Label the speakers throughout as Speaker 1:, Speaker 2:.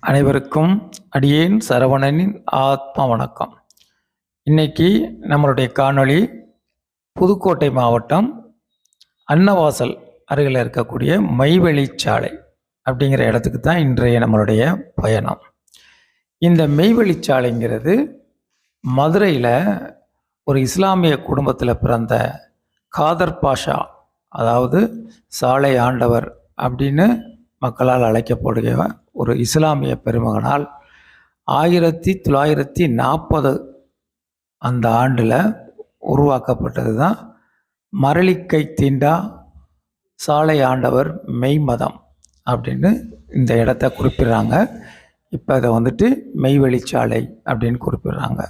Speaker 1: அனைவருக்கும் அடியேன் சரவணனின் ஆத்மா வணக்கம். இன்னைக்கு நம்மளுடைய காணொளி புதுக்கோட்டை மாவட்டம் அன்னவாசல் அருகில் இருக்கக்கூடிய மெய்வெளிச்சாலை அப்படிங்கிற இடத்துக்கு தான் இன்றைய நம்மளுடைய பயணம். இந்த மெய்வெளிச்சாலைங்கிறது மதுரையில் ஒரு இஸ்லாமிய குடும்பத்தில் பிறந்த காதர் பாஷா அதாவது சாலை ஆண்டவர் அப்படின்னு மக்களால் அழைக்கப்படுகிற ஒரு இஸ்லாமிய பெருமகனால் ஆயிரத்தி தொள்ளாயிரத்தி நாற்பது அந்த ஆண்டில் உருவாக்கப்பட்டது தான் மரளிக்கை தீண்டா சாலை ஆண்டவர் மெய்மதம் அப்படின்னு இந்த இடத்த குறிப்பிடுறாங்க. இப்போ அதை வந்துட்டு மெய்வெளிச்சாலை அப்படின்னு குறிப்பிடுறாங்க.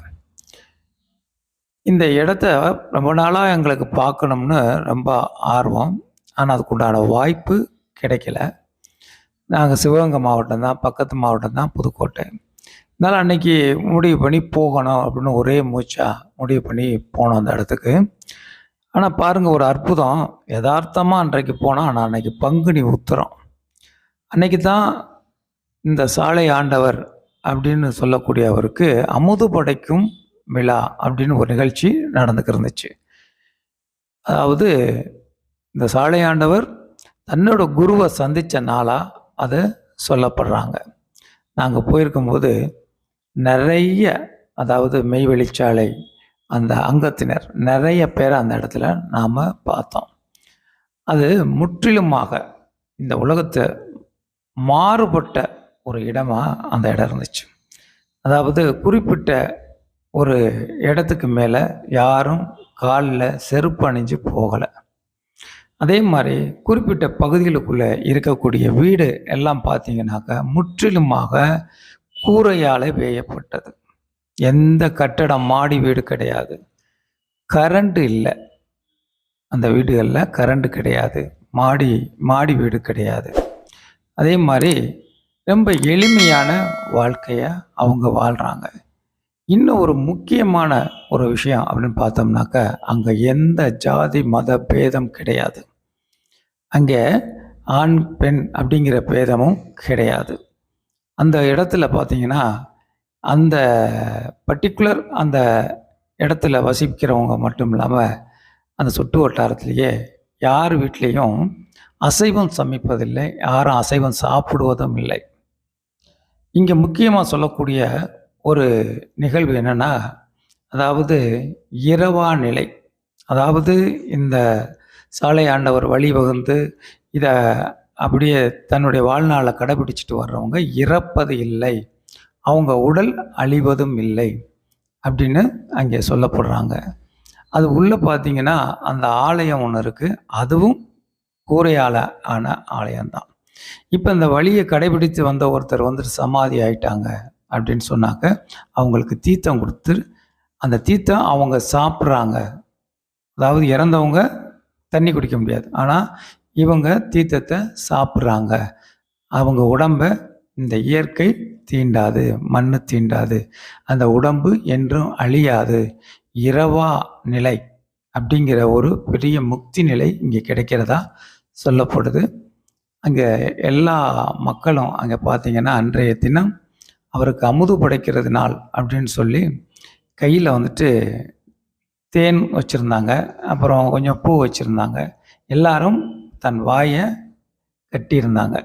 Speaker 1: இந்த இடத்த ரொம்ப நாளாக எங்களுக்கு பார்க்கணும்னு ரொம்ப ஆர்வம். ஆனால் அதுக்குண்டான வாய்ப்பு கிடைக்கல. நாங்கள் சிவகங்கை மாவட்டம் தான் பக்கத்து மாவட்டம் தான் புதுக்கோட்டை. இருந்தாலும் அன்னைக்கு முடிவு பண்ணி போகணும் அப்படின்னு ஒரே மூச்சாக முடிவு பண்ணி போனோம் அந்த இடத்துக்கு. ஆனால் பாருங்கள் ஒரு அற்புதம். யதார்த்தமாக அன்றைக்கு போனால் ஆனால் அன்னைக்கு பங்குனி உத்தரம். அன்னைக்கு தான் இந்த சாலை ஆண்டவர் அப்படின்னு சொல்லக்கூடிய அவருக்கு அமுது படைக்கும் விழா அப்படின்னு ஒரு நிகழ்ச்சி நடந்துக்கு இருந்துச்சு. அதாவது இந்த சாலை ஆண்டவர் தன்னோட குருவை சந்தித்த நாளாக அதை சொல்லப்படுறாங்க. நாங்கள் போயிருக்கும்போது நிறைய அதாவது மெய்வெளிச்சாலை அந்த அங்கத்தினர் நிறைய பேரை அந்த இடத்துல நாம் பார்த்தோம். அது முற்றிலுமாக இந்த உலகத்தை மாறுபட்ட ஒரு இடமாக அந்த இடம் இருந்துச்சு. அதாவது குறிப்பிட்ட ஒரு இடத்துக்கு மேலே யாரும் காலில் செருப்பு அணிஞ்சு போகலை. அதே மாதிரி குறிப்பிட்ட பகுதிகளுக்குள்ளே இருக்கக்கூடிய வீடு எல்லாம் பார்த்தீங்கன்னாக்க முற்றிலுமாக கூரையால் வேயப்பட்டது. எந்த கட்டடம் மாடி வீடு கிடையாது. கரண்ட் இல்லை. அந்த வீடுகளில் கரண்ட் கிடையாது. மாடி மாடி வீடு கிடையாது. அதே மாதிரி ரொம்ப எளிமையான வாழ்க்கையை அவங்க வாழ்கிறாங்க இன்னும் ஒரு முக்கியமான ஒரு விஷயம் அப்படின்னு பார்த்தோம்னாக்க அங்கே எந்த ஜாதி மத பேதம் கிடையாது. அங்கே ஆண் பெண் அப்படிங்கிற பேதமும் கிடையாது. அந்த இடத்துல பார்த்தீங்கன்னா அந்த பர்டிகுலர் அந்த இடத்துல வசிக்கிறவங்க மட்டும் இல்லாமல் அந்த சுற்று வட்டாரத்திலேயே யார் வீட்லேயும் அசைவம் சமைப்பதில்லை யாரும் அசைவம் சாப்பிடுவதும் இல்லை. இங்கே முக்கியமாக சொல்லக்கூடிய ஒரு நிகழ்வு என்னென்னா அதாவது இரவா நிலை. அதாவது இந்த சாலை ஆண்டவர் வழிவகுந்து இதை அப்படியே தன்னுடைய வாழ்நாளை கடைபிடிச்சிட்டு வர்றவங்க இறப்பது இல்லை. அவங்க உடல் அழிவதும் இல்லை அப்படின்னு அங்கே சொல்லப்படுறாங்க. அது உள்ளே பார்த்தீங்கன்னா அந்த ஆலயம் ஒன்று இருக்குது அதுவும் கூரையால் ஆன ஆலயம்தான். இப்போ இந்த வழியை கடைபிடித்து வந்த ஒருத்தர் வந்துட்டு சமாதி ஆயிட்டாங்க. அப்படின்னு சொன்னாக்க அவங்களுக்கு தீர்த்தம் கொடுத்து அந்த தீர்த்தம் அவங்க சாப்பிட்றாங்க. அதாவது இறந்தவங்க தண்ணி குடிக்க முடியாது. ஆனால் இவங்க தீர்த்தத்தை சாப்பிட்றாங்க. அவங்க உடம்பை இந்த இயற்கை தீண்டாது மண் தீண்டாது. அந்த உடம்பு என்றும் அழியாது. இரவா நிலை அப்படிங்கிற ஒரு பெரிய முக்தி நிலை இங்கே கிடைக்கிறதா சொல்லப்படுது. அங்கே எல்லா மக்களும் அங்கே பார்த்தீங்கன்னா அன்றைய தினம் அவருக்கு அமுது படைக்கிறது நாள் அப்படின்னு சொல்லி கையில் வந்துட்டு தேன் வச்சுருந்தாங்க. அப்புறம் கொஞ்சம் பூ வச்சுருந்தாங்க. எல்லாரும் தன் வாயை கட்டியிருந்தாங்க.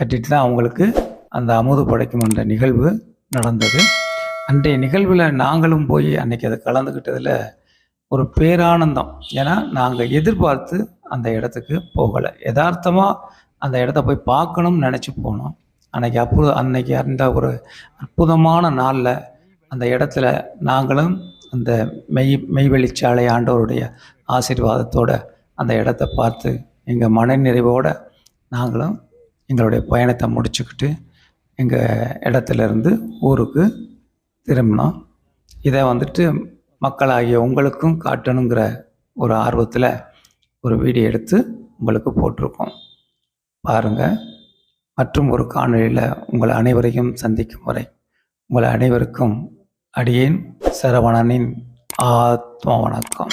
Speaker 1: கட்டிட்டு தான் அவங்களுக்கு அந்த அமுது படைக்கும் என்ற நிகழ்வு நடந்தது. அன்றைய நிகழ்வில் நாங்களும் போய் அன்றைக்கி அதை கலந்துக்கிட்டதில் ஒரு பேரானந்தம். ஏன்னா நாங்கள் எதிர்பார்த்து அந்த இடத்துக்கு போகலை. யதார்த்தமாக அந்த இடத்த போய் பார்க்கணும்னு நினச்சி போனோம். அன்னைக்கு அற்புத அன்னைக்கு அந்த ஒரு அற்புதமான நாளில் அந்த இடத்துல நாங்களும் அந்த மெய் மெய்வெளிச்சாலை ஆண்டவருடைய ஆசீர்வாதத்தோடு அந்த இடத்த பார்த்து எங்கள் மனநிறைவோடு நாங்களும் எங்களுடைய பயணத்தை முடிச்சுக்கிட்டு எங்கள் இடத்துலேருந்து ஊருக்கு திரும்பினோம். இதை வந்துட்டு மக்களாகிய உங்களுக்கும் காட்டணுங்கிற ஒரு ஆர்வத்தில் ஒரு வீடியோ எடுத்து உங்களுக்கு போட்டிருக்கோம். பாருங்கள் மற்றும் ஒரு காணொலியில் உங்கள் அனைவரையும் சந்திக்கும் வரை உங்கள் அனைவருக்கும் அடியேன் சரவணனின் ஆத்ம வணக்கம்.